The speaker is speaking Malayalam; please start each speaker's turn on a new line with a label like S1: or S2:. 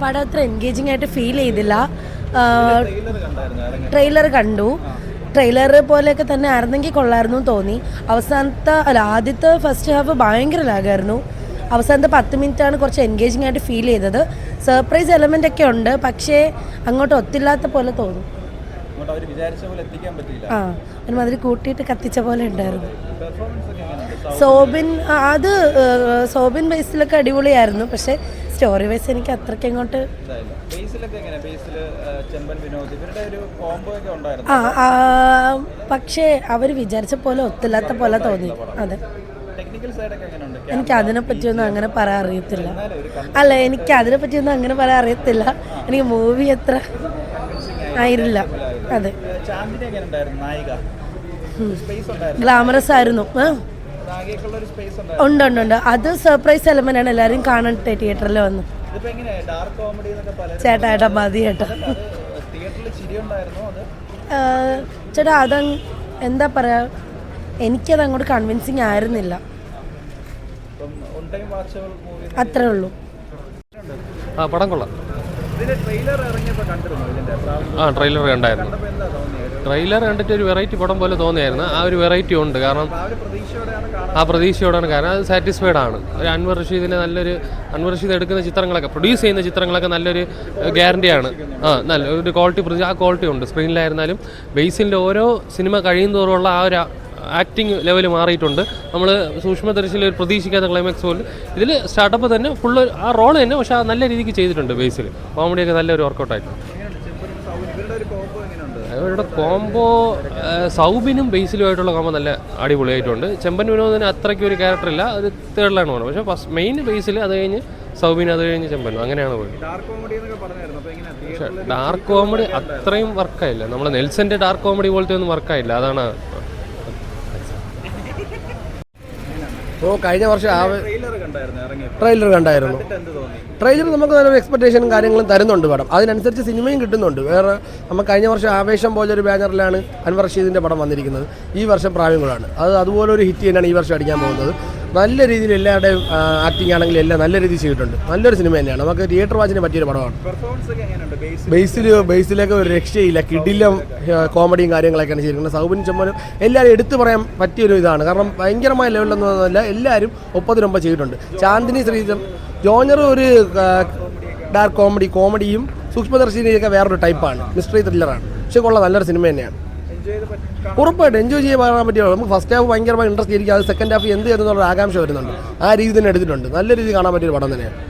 S1: പടം
S2: അത്ര എൻഗേജിങ് ആയിട്ട് ഫീൽ ചെയ്തില്ല.
S1: ട്രെയിലർ
S2: കണ്ടു. ട്രെയിലർ പോലെയൊക്കെ തന്നെ ആയിരുന്നെങ്കിൽ കൊള്ളായിരുന്നു തോന്നി. അവസാനത്തെ അല്ല ആദ്യത്തെ ഫസ്റ്റ് ഹാഫ് ഭയങ്കര ലാഗായിരുന്നു അവസാനത്തെ പത്ത് മിനിറ്റ് ആണ് കുറച്ച് എൻഗേജിങ് ആയിട്ട് ഫീൽ ചെയ്തത്. സർപ്രൈസ് എലമെന്റ് ഒക്കെ ഉണ്ട്. പക്ഷേ അങ്ങോട്ട് ഒത്തില്ലാത്ത പോലെ തോന്നും. ആ ഒരുമാതിരി കൂട്ടിയിട്ട് കത്തിച്ച പോലെ ഉണ്ടായിരുന്നു. സോബിൻ അത് സോബിൻ ബേസിലൊക്കെ അടിപൊളിയായിരുന്നു. പക്ഷേ സ്റ്റോറി വൈസ് എനിക്ക് അത്രയ്ക്ക് അങ്ങോട്ട് ആ പക്ഷേ അവർ വിചാരിച്ച പോലെ ഒത്തില്ലാത്ത പോലെ തോന്നി. അതെ. എനിക്ക് അതിനെ പറ്റിയൊന്നും അങ്ങനെ പറയാൻ അറിയത്തില്ല. അല്ല എനിക്ക് അതിനെ പറ്റിയൊന്നും അങ്ങനെ പറയാൻ അറിയത്തില്ല. എനിക്ക് മൂവി എത്ര ആയിരുന്നില്ല. അതെ. ഗ്ലാമറസ് ആയിരുന്നു. ആ,
S1: ഒരു സ്പേസ്
S2: ഉണ്ട് ഉണ്ട് ഉണ്ട്. അത് സർപ്രൈസ് എലമെന്റ് ആണ്. എല്ലാവരും കാണട്ടെ തിയേറ്ററിൽ വന്ന്.
S1: ഇതിപ്പോ എങ്ങനെ ഡാർക്ക് കോമഡി എന്നൊക്കെ പല
S2: ചേട്ടാ ഏട്ടാ മതി ചേട്ടാ.
S1: ചിരി ഉണ്ടായിരുന്നോ അത്?
S2: ആ, ചേട്ടാ അത് എന്താ പറയാ? എനിക്കത് അങ്ങോട്ട് കൺവിൻസിങ് ആയിരുന്നില്ല.
S1: ഇപ്പം ഓൺ ടൈം വാച്ചബിൾ മൂവി
S2: അത്രേ ഉള്ളൂ.
S3: ആ പടം കൊള്ളാം.
S1: ഇതിന്റെ ട്രെയിലർ ഇറങ്ങിയപ്പോൾ കണ്ടിരുന്നു ഇതിന്റെ?
S3: ആ ട്രെയിലർ കണ്ടായിരുന്നു. ട്രെയിലർ കണ്ടിട്ട് ഒരു വെറൈറ്റി പടം പോലെ തോന്നിയായിരുന്നു. ആ ഒരു വെറൈറ്റി ഉണ്ട്. കാരണം
S1: ആ
S3: പ്രതീക്ഷയോടാണ് കാരണം അത് സാറ്റിസ്ഫൈഡ് ആണ്. ഒരു അൻവർ റഷീദിന് നല്ലൊരു അൻവർ റഷീദ് എടുക്കുന്ന ചിത്രങ്ങളൊക്കെ പ്രൊഡ്യൂസ് ചെയ്യുന്ന ചിത്രങ്ങളൊക്കെ നല്ലൊരു ഗ്യാരണ്ടിയാണ് ആ നല്ല ഒരു ക്വാളിറ്റി ആ ക്വാളിറ്റി ഉണ്ട്. സ്ക്രീനിലായിരുന്നാലും ബേസിന്റെ ഓരോ സിനിമ കഴിയും തോറുമുള്ള ആ ഒരു ആക്ടിങ് ലെവൽ മാറിയിട്ടുണ്ട്. നമ്മൾ സൂക്ഷ്മദർശിയിൽ ഒരു പ്രതീക്ഷിക്കാത്ത ക്ലൈമാക്സ് പോലും ഇതിൽ സ്റ്റാർട്ടപ്പ് തന്നെ ഫുള്ള് ആ റോൾ തന്നെ പക്ഷേ നല്ല രീതിക്ക് ചെയ്തിട്ടുണ്ട് ബേസിൽ കോമഡിയൊക്കെ നല്ലൊരു വർക്കൗട്ടായിട്ടുണ്ട് അവരുടെ കോംബോ സൗബിനും ബേസിലുമായിട്ടുള്ള കോംബോ നല്ല അടിപൊളിയായിട്ടുണ്ട്. ചെമ്പൻ വിനോദിന് അത്രയ്ക്ക് ഒരു ക്യാരക്ടർ ഇല്ല. ഒരു ലൈൻ പോകുന്നത് പക്ഷേ ഫസ്റ്റ് മെയിൻ ബേസിൽ അത് കഴിഞ്ഞ് സൗബിന് അത് കഴിഞ്ഞ് ചെമ്പൻ അങ്ങനെയാണ് പോയത്.
S1: പക്ഷേ
S3: ഡാർക്ക് കോമഡി അത്രയും വർക്കായില്ല നമ്മുടെ നെൽസന്റെ ഡാർക്ക് കോമഡി പോലത്തെ ഒന്നും വർക്കായില്ല അതാണ്
S4: ഓ കഴിഞ്ഞ വർഷം ആ
S1: ട്രെയിലർ കണ്ടായിരുന്നു
S4: ട്രെയിലർ നമുക്ക് നല്ല എക്സ്പെക്ടേഷനും കാര്യങ്ങളും തരുന്നുണ്ട് പടം. അതിനനുസരിച്ച് സിനിമയും കിട്ടുന്നുണ്ട്. വേറെ നമുക്ക് കഴിഞ്ഞ വർഷം ആവേശം പോലെ ഒരു ബാനറിലാണ് അൻവർ റഷീദിന്റെ പടം വന്നിരിക്കുന്നത്. ഈ വർഷം പ്രാവ്യങ്ങളാണ് അത് അതുപോലെ ഒരു ഹിറ്റ് തന്നെയാണ് ഈ വർഷം അടിക്കാൻ പോകുന്നത്. നല്ല രീതിയിൽ എല്ലാവരുടെയും ആക്ടിങ് ആണെങ്കിലും എല്ലാം നല്ല രീതിയിൽ ചെയ്തിട്ടുണ്ട്. നല്ലൊരു സിനിമ തന്നെയാണ്. നമുക്ക് തിയേറ്റർ വാച്ചിന് പറ്റിയൊരു പടമാണ്. ബേസിൽ ബേസിലേക്ക് ഒരു രക്ഷയില്ല. കിടിലം കോമഡിയും കാര്യങ്ങളൊക്കെയാണ് ചെയ്തിരിക്കുന്നത്. സൗബിൻ ചമ്മനും എല്ലാവരും എടുത്തു പറയാൻ പറ്റിയൊരു ഇതാണ്. കാരണം ഭയങ്കരമായ ലെവലിലൊന്നും ഒന്നുമല്ല എല്ലാവരും ഒപ്പത്തിനൊപ്പം ചെയ്തിട്ടുണ്ട്. ചാന്ദിനി ശ്രീജൻ ജോഞ്ഞർ ഒരു ഡാർക്ക് കോമഡി കോമഡിയും സൂക്ഷ്മദർശിനിയൊക്കെ വേറൊരു ടൈപ്പാണ് മിസ്റ്ററി ത്രില്ലറാണ് പക്ഷേ കൊള്ളാം നല്ലൊരു സിനിമ തന്നെയാണ്. ഉറപ്പായിട്ട് എൻജോയ് ചെയ്യാൻ പറയാൻ പറ്റിയാണ് നമുക്ക് ഫസ്റ്റ് ഹാഫ് ഭയങ്കരമായി ഇൻട്രസ്റ്റ് ആയിരിക്കും അത് സെക്കൻഡ് ഹാഫ് എന്ത് ചെയ്യുന്നുള്ള ആകാംക്ഷ വരുന്നുണ്ട്. ആ രീതി തന്നെ എടുത്തിട്ടുണ്ട്. നല്ല രീതിയിൽ കാണാൻ പറ്റിയൊരു പടം തന്നെയാണ്.